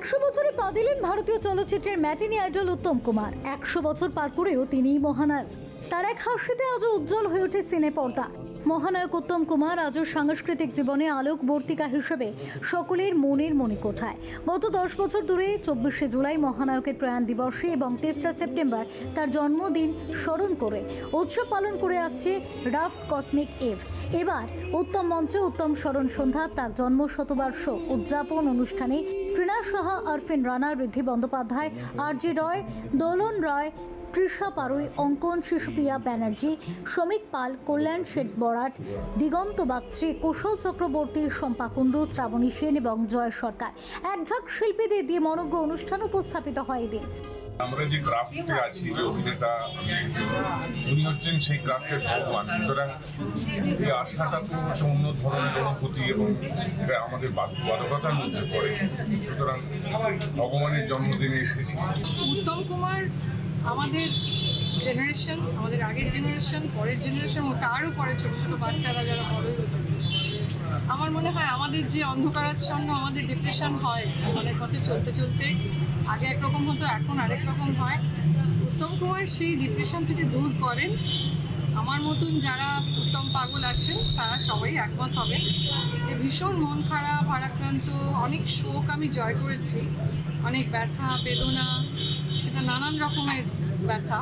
একশো বছরে পা দিলেন ভারতীয় চলচ্চিত্রের ম্যাটিনি আইডল উত্তম কুমার। একশো বছর পার করেও তিনিই মহানায়ক। তার এক হাসিতে আজও উজ্জ্বল হয়ে ওঠে সিনে পর্দা মহানায়ক উত্তম কুমার আজও সাংস্কৃতিক জীবনে আলোকবর্তিকা হিসেবে সকলের মনের মণিকোঠায়। গত দশ বছর ধরে চব্বিশে জুলাই মহানায়কের প্রয়াণ দিবসে এবং তেসরা সেপ্টেম্বর তার জন্মদিন স্মরণ করে উৎসব পালন করে আসছে রাফ কসমিক এভ এবার উত্তম মঞ্চে উত্তম স্মরণ সন্ধ্যা প্রাক জন্ম শতবর্ষ উদযাপন অনুষ্ঠানে তৃণা সাহা, আরফিন রানা, ঋদ্ধি বন্দ্যোপাধ্যায় আর জি রয়, দোলন রায় তৃষা পারুই অঙ্কন শিশুপ্রিয়া ব্যানার্জি শ্রমিক পাল কল্যাণ শেঠ বরাট দিগন্ত বাগচি কুশল চক্রবর্তী শম্পা কুণ্ডু শ্রাবণী সেন এবং জয় সরকার। একঝাঁক শিল্পীদের দিয়ে মনজ্ঞ অনুষ্ঠান উপস্থাপিত হয় এদিন। আমরা যে ক্রাফটে আছি যে অভিনেতা উনি হচ্ছেন সেই ক্রাফটের ভগবান। সুতরাং এই আশাটা তো একটা অন্য ধরনের অনুভূতি এবং এটা আমাদের বাধ্যবাধকতার মধ্যে পড়ে। সুতরাং ভগবানের জন্মদিনে এসেছি। উত্তম কুমার আমাদের জেনারেশন আমাদের আগের জেনারেশন পরের জেনারেশন তারও পরে ছোট ছোট বাচ্চারা যারা বড় হয়ে উঠেছে। আমার মনে হয় আমাদের যে অন্ধকারাচ্ছন্ন, আমাদের ডিপ্রেশন হয় জীবনের পথে চলতে চলতে, আগে একরকম হতো, এখন আরেক রকম হয়। উত্তম কুমার সেই ডিপ্রেশন থেকে দূর করেন। আমার মতন যারা উত্তম পাগল আছেন, তারা সবাই একমত হবে যে ভীষণ মন খারাপ, ভারাক্রান্ত, অনেক শোক আমি জয় করেছি। অনেক ব্যথা, বেদনা সেটা নানান রকমের ব্যথা।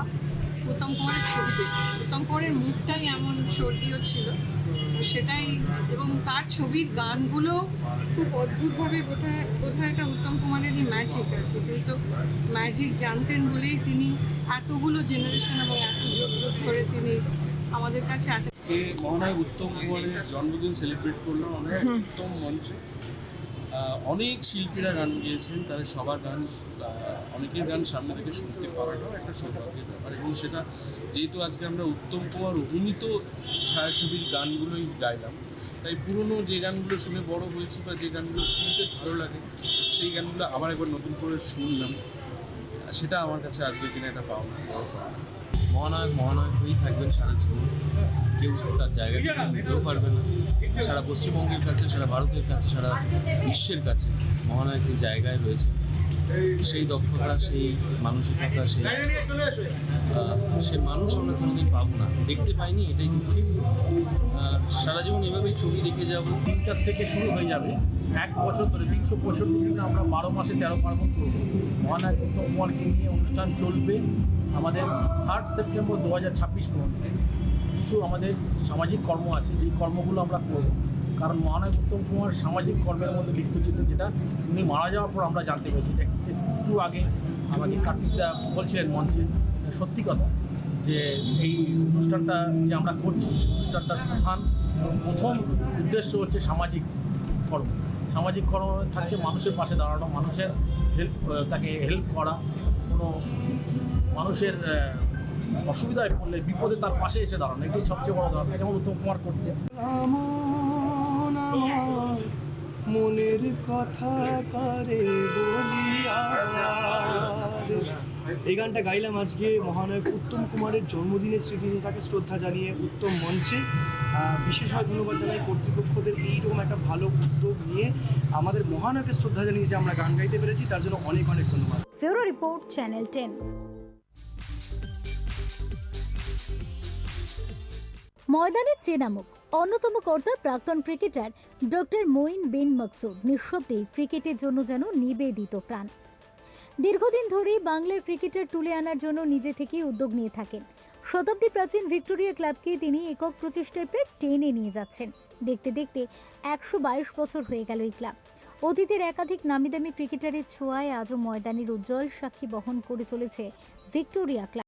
উত্তম কুমারের ছবিতে। উত্তম কুমারের মুখটাই এমন সর্দিও ছিল। সেটাই এবং তার ছবির গানগুলো খুব অদ্ভুতভাবে বোধহয় বোধহয় এটা উত্তম কুমারেরই ম্যাজিক আর কি। কিন্তু ম্যাজিক জানতেন বলেই তিনি এতগুলো জেনারেশন এবং এত যুগ যুগ ধরে তিনি আমাদের কাছে আছেন। আজকে মহানায়ক উত্তম কুমারের জন্মদিন সেলিব্রেট করলাম আমরা উত্তম মঞ্চে। অনেক শিল্পীরা গান গেয়েছেন, তাদের সবার গান অনেকের গান সামনে থেকে শুনতে পারাটাও একটা সৌভাগ্যের ব্যাপার। এবং সেটা যেহেতু আজকে আমরা উত্তম কুমার অভিনীত ছায়াছবির গানগুলোই গাইলাম, তাই পুরনো যে গানগুলো শুনে বড় হয়েছি বা যে গানগুলো শুনতে ভালো লাগে, সেই গানগুলো আবার একবার নতুন করে শুনলাম। সেটা আমার কাছে আজকের দিনে একটা পাওনা, বড় পাওনা। মহানায়ক মহানায়ক হয়েই থাকবেন সারা জীবন। কেউ তার জায়গা নিতেও পারবে না। সারা পশ্চিমবঙ্গের কাছে, সারা ভারতের কাছে, সারা বিশ্বের কাছে মহানায়ক যে জায়গায় রয়েছে সেই দক্ষতা সেই মানসিকতা সেই সে মানুষ আমরা কোনোদিন পাবো না। দেখতে পাইনি এটাই আহ, সারা জীবন এভাবেই ছবি দেখে যাব। তিনটার থেকে শুরু হয়ে যাবে। এক বছর ধরে তিনশো পঁয়ষট্টি দিন আমরা বারো মাসে তেরো পার্বণ করব। মহানায়ক উত্তম কুমারকে নিয়ে অনুষ্ঠান চলবে আমাদের থার্ড সেপ্টেম্বর দু হাজার ছাব্বিশ পর্যন্ত। কিছু আমাদের সামাজিক কর্ম আছে এই কর্মগুলো আমরা করব। কারণ মহানায়ক উত্তম কুমার সামাজিক কর্মের মধ্যে লিপ্ত ছিলেন যেটা উনি মারা যাওয়ার পর আমরা জানতে পেরেছি। এটা একটু আগে আমাকে কার্তিকদা বলছিলেন মঞ্চে সত্যি কথা যে এই অনুষ্ঠানটা যে আমরা করছি অনুষ্ঠানটার প্রধান প্রথম উদ্দেশ্য হচ্ছে সামাজিক কর্ম। সামাজিক কর্ম থাকছে মানুষের পাশে দাঁড়ানো, মানুষের হেল্প তাকে হেল্প করা। কোনো মানুষের অসুবিধায় পড়লে বিপদে তার পাশে এসে দাঁড়ানো, এটাই সবচেয়ে বড় দরকার যেমন উত্তম কুমার করতে মনের কথা করে বলি। এই গানটা গাইলাম আজকে মহানায়ক উত্তম কুমারের জন্মদিনের স্মৃতিতে তাকে শ্রদ্ধা জানিয়ে উত্তম মঞ্চে। বিশেষভাবে ধন্যবাদ জানাই কর্তৃপক্ষদের এইরকম একটা ভালো উদ্যোগ নিয়ে আমাদের মহানায়কের শ্রদ্ধা জানিয়ে যে আমরা গান গাইতে পেরেছি, তার জন্য অনেক অনেক ধন্যবাদ। ফেরো রিপোর্ট, চ্যানেল টেন। ময়দানে চেনামুখ। অন্যতম কর্তা প্রাক্তন ক্রিকেটার ডক্টর মঈন বিন মকসুদ নিঃশব্দেই ক্রিকেটের জন্য যেন নিবেদিত প্রাণ। দীর্ঘদিন ধরেই বাংলার ক্রিকেটার তুলে আনার জন্য নিজে থেকেই উদ্যোগ নিয়ে থাকেন। শতাব্দী প্রাচীন ভিক্টোরিয়া ক্লাবকে তিনি একক প্রচেষ্টায় প্রায় টেনে নিয়ে যাচ্ছেন। দেখতে দেখতে একশো বাইশ বছর হয়ে গেল এই ক্লাব। অতীতের একাধিক নামি দামি ক্রিকেটারের ছোঁয়ায় আজও ময়দানের উজ্জ্বল সাক্ষী বহন করে চলেছে ভিক্টোরিয়া ক্লাব।